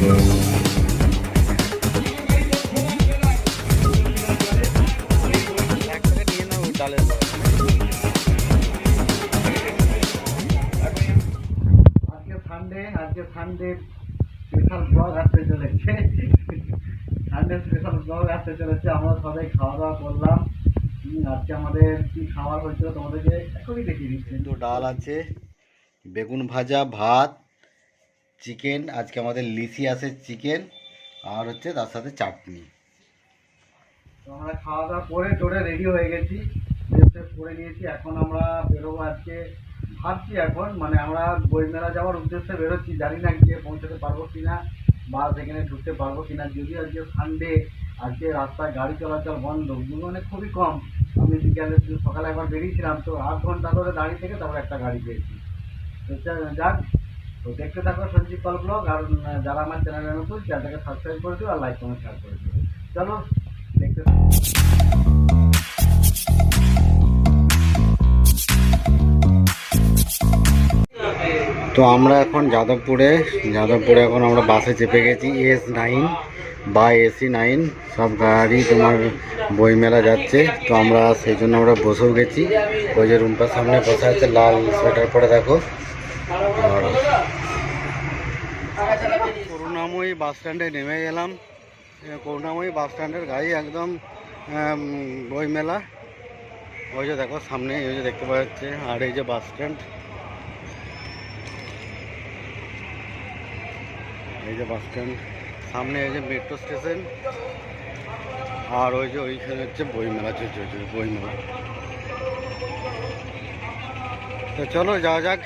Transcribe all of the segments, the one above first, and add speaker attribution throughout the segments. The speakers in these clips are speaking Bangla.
Speaker 1: সানডে আজকে সানডে স্পেশাল ব্লগ আসতে চলেছে। সানডে স্পেশাল ব্লগ আসতে চলেছে, আমরা সবাই খাওয়া দাওয়া করলাম। আজকে আমাদের তোমাদেরকে এখনই
Speaker 2: ডাল আছে, বেগুন ভাজা, ভাত চিকেন, আজকে আমাদের লিসি আছে চিকেন আর হচ্ছে তার সাথে চাটনি।
Speaker 1: তো আমরা খাওয়া দাওয়া করে টোরে রেডি হয়ে গেছি। করে নিয়েছি, এখন আমরা বেরোবো আজকে। ভাবছি এখন মানে আমরা বইমেলা যাওয়ার উদ্দেশ্যে বেরোচ্ছি, জানি না গিয়ে পৌঁছাতে পারব কিনা বা সেখানে ঢুকতে পারব কিনা যদি আজকে সানডে আজকে রাস্তায় গাড়ি চলাচল বন্ধ মানে খুবই কম। আমি বিকালে সকালে একবার বেরিয়েছিলাম, তো আধ ঘণ্টা ধরে দাঁড়িয়ে থেকে তারপর একটা গাড়ি পেয়েছি। যাক। তো দেখতে থাকো সঞ্জীব পাল ব্লগ, আর যারা আমার চ্যানেলে নতুন, চ্যানেলটাকে সাবস্ক্রাইব করে দিও আর লাইক কমেন্ট শেয়ার করে দিও। চলো, দেখতে
Speaker 2: তো আমরা এখন যাদবপুরে যাদবপুরে এখন আমরা বাসে চেপে গেছি, এস নাইন বা এসি নাইন, সব গাড়ি তোমার বইমেলা যাচ্ছে। তো আমরা সেই জন্য আমরা বসেও গেছি। ওই যে রুমটার সামনে বসে আছে, লাল সোয়েটার পরে দেখো। করুণাময়ী বাস স্ট্যান্ডে নেমে গেলাম। করুণাময়ী বাস স্ট্যান্ডের গাড়ি একদম বইমেলা। ওই যে দেখো সামনে ওই যে দেখতে পাওয়া যাচ্ছে। আর এই যে বাস স্ট্যান্ড। এই যে বাস স্ট্যান্ড। সামনে এই যে মেট্রো স্টেশন। আর ওই যে ওইখানে হচ্ছে বইমেলা চলছে বইমেলা। তো চলো যাওয়া যাক।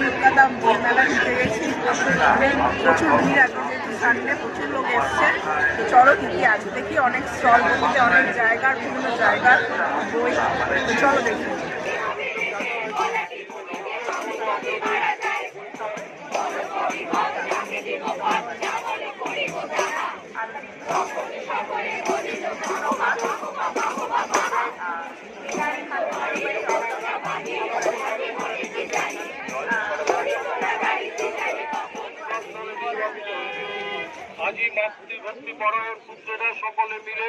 Speaker 3: কলকাতা বইমেলা ঢুকে গেছি প্রচুর ভিড় আছে প্রচুর লোক এসছে চলো কি আছে দেখি অনেক স্টল অনেক জায়গার বিভিন্ন জায়গার বই। চলো দেখি।
Speaker 4: আজি মাতৃ ভক্তি পুত্ররা সকলে মিলে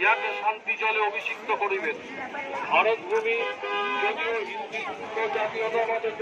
Speaker 4: ইয়াকে শান্তি জলে অভিষিক্ত করিবেন। ভারত ভূমি যদিও হিন্দু জাতীয়তাবাদের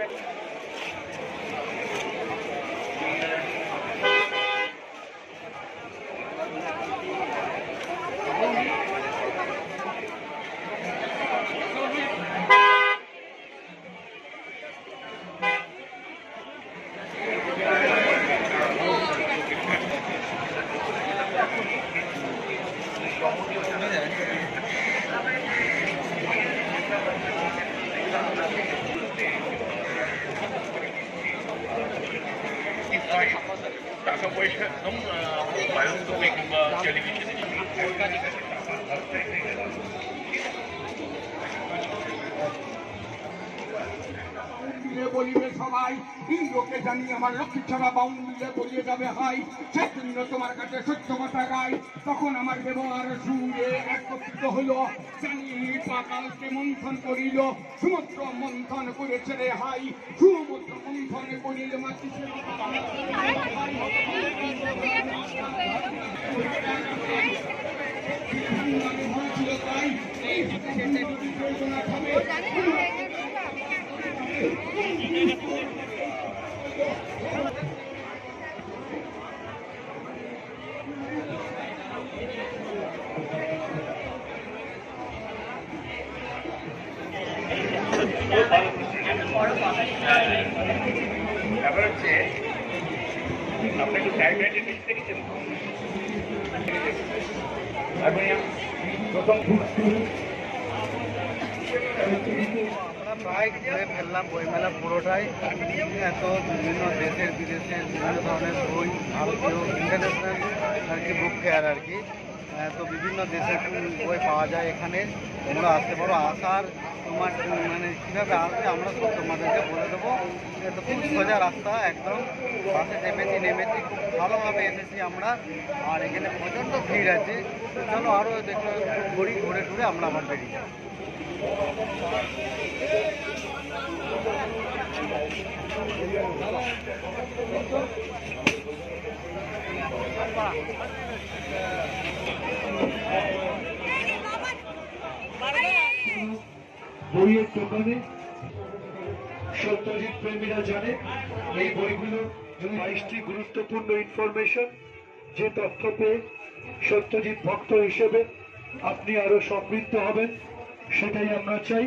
Speaker 4: एकदम बायोस्कोपिक टेलीविज़न
Speaker 5: মিলে বলিবে সবাই ইন্দ্রকে জানি আমার লক্ষ্মী ছাড়া বাউন মিলে বলিয়ে যাবে হাই। সেই জন্য তোমার কাছে সত্য কথা গাই। তখন আমার ব্যবহার সুরে একত্রিত হলো জানি পাতালকে মন্থন করিল। সমুদ্র মন্থন করেছে রে হাই। সমুদ্র মন্থন করিল হয়েছিল তাই এই
Speaker 4: ব্যাপার
Speaker 2: প্রায় ঘুরে ফেললাম বইমেলা পুরোটাই এত বিভিন্ন দেশের বিদেশের বিভিন্ন ধরনের বই ভারতীয় ইন্টারন্যাশনাল আর কি বুক ফেয়ার আর কি
Speaker 1: তো বিভিন্ন দেশের বই পাওয়া যায় এখানে। তোমরা আসতে পারো। আসার তোমার মানে কীভাবে আসবে আমরা সব তোমাদেরকে বলে দেবো। এটা খুব সোজা রাস্তা, একদম বাসে নেমেছি নেমেছি, খুব ভালোভাবে এসেছি আমরা। আর এখানে প্রচণ্ড ভিড় আছে। চলো আরও দেখো, ঘুরি, ঘুরে ঘুরে আমরা আবার বেরিয়ে যাব
Speaker 6: বইয়ের দোকানে সত্যজিৎ প্রেমীরা জানে এই বইগুলো বাইশটি গুরুত্বপূর্ণ ইনফরমেশন যে তথ্য পেয়ে সত্যজিৎ ভক্ত হিসেবে আপনি আরও সমৃদ্ধ হবেন, সেটাই আমরা চাই।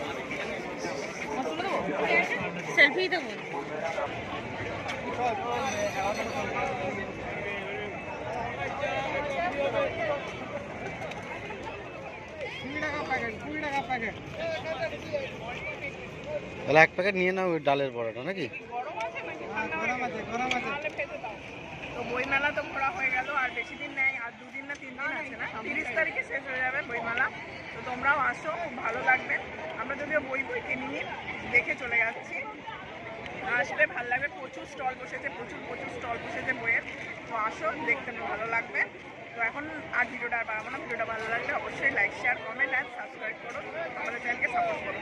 Speaker 3: সেলফি দেবো।
Speaker 2: তাহলে এক প্যাকেট নিয়ে নাও ওই ডালের বড়াটা নাকি?
Speaker 3: তো বইমেলা তো ঘোরা হয়ে গেল আর বেশি দিন নেই আর দুদিন না তিন দিন আছে না? তিরিশ তারিখে শেষ হয়ে যাবে বইমেলা। তো তোমরাও আসো খুব ভালো লাগবে। আমরা যদিও বই বই কিনিনি দেখে চলে যাচ্ছি। আসলে ভালো লাগবে প্রচুর স্টল বসেছে প্রচুর প্রচুর স্টল বসেছে বইয়ের। তো আসো দেখতে ভালো লাগবে। তো এখন আর ভিডিওটা আর বাড়াবো না ভিডিওটা ভালো লাগলে অবশ্যই like share comment and subscribe করো। আমাদের চ্যানেলকে সাপোর্ট করো।